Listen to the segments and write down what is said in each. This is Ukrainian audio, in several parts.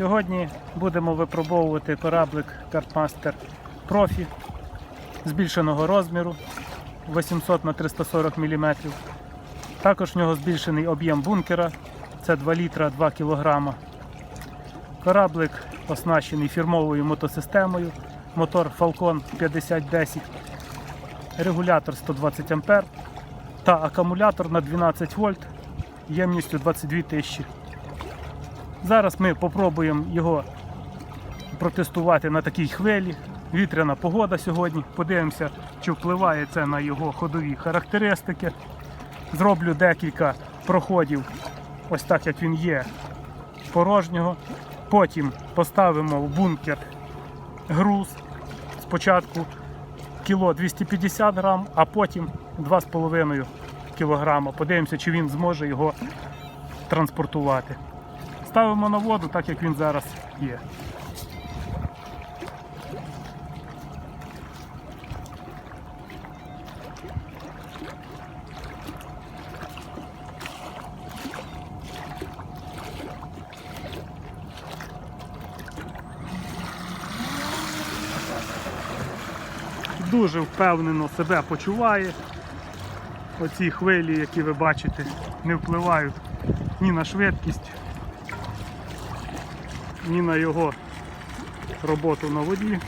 Сьогодні будемо випробовувати кораблик Карпмастер Профі збільшеного розміру 800 на 340 мм. Також в нього збільшений об'єм бункера, це 2 літра 2 кг. Кораблик оснащений фірмовою мотосистемою, мотор Falcon 5010, регулятор 120 А та акумулятор на 12 вольт ємністю 22 тисячі. Зараз ми попробуємо його протестувати на такій хвилі. Вітряна погода сьогодні. Подивимося, чи впливає це на його ходові характеристики. Зроблю декілька проходів, ось так як він є, порожнього. Потім поставимо в бункер груз. Спочатку кіло 250 грам, а потім 2,5 кілограма. Подивимося, чи він зможе його транспортувати. Ставимо на воду, так як він зараз є. Дуже впевнено себе почуває. Оці хвилі, які ви бачите, не впливають ні на швидкість, ні на його роботу на воді.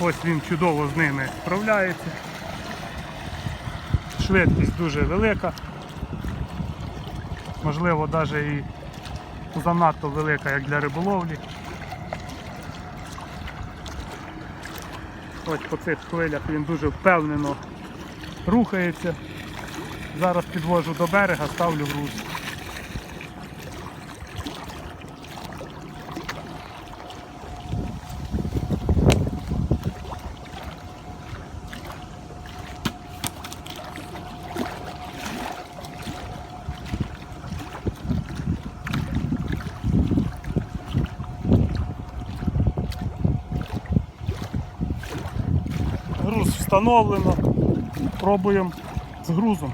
Ось він чудово з ними справляється. Швидкість дуже велика. Можливо, навіть і занадто велика, як для риболовлі. Ось по цих хвилях він дуже впевнено рухається. Зараз підвожу до берега, ставлю груз. Груз встановлено. Пробуємо з грузом.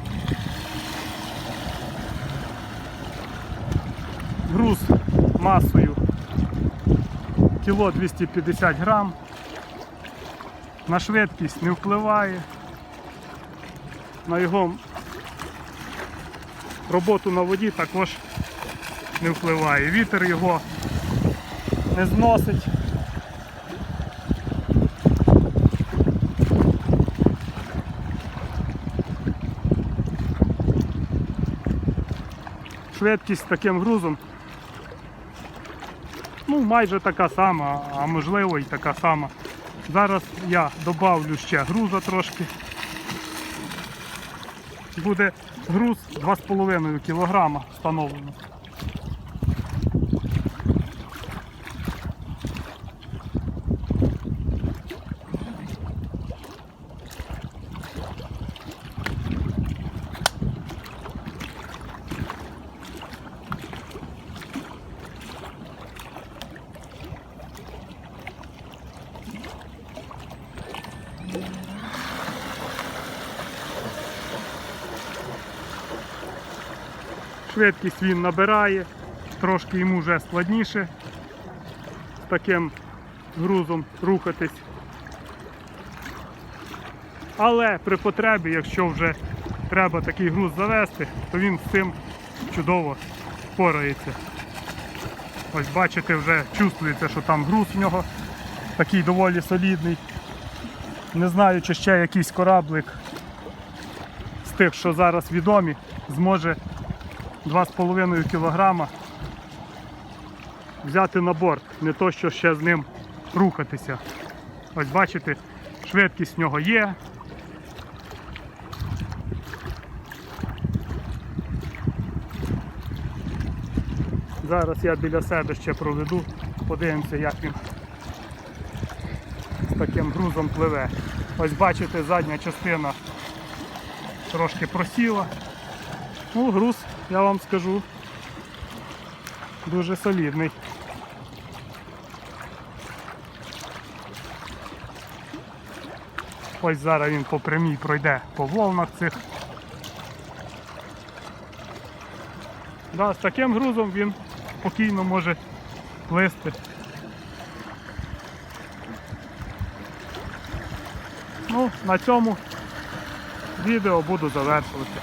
Груз масою кіло 250 грам. На швидкість не впливає. На його роботу на воді також не впливає. Вітер його не зносить. Швидкість таким грузом ну, майже така сама, а можливо і така сама. Зараз я додавлю ще груза трошки. Буде груз 2,5 кг встановлено. Швидкість він набирає, трошки йому вже складніше з таким грузом рухатись. Але при потребі, якщо вже треба такий груз завести, то він з цим чудово впорається. Ось бачите, вже чувствується, що там груз в нього такий доволі солідний. Не знаю, чи ще якийсь кораблик з тих, що зараз відомі, зможе 2,5 кг взяти на борт, не то що ще з ним рухатися. Ось бачите, швидкість в нього є. Зараз я біля себе ще проведу, подивимося, як він з таким грузом пливе. Ось бачите, задня частина трошки просіла. Ну, груз, я вам скажу, дуже солідний. Ось зараз він по прямій пройде по волнах цих. Да, з таким грузом він спокійно може плисти. Ну, на цьому відео буду завершувати.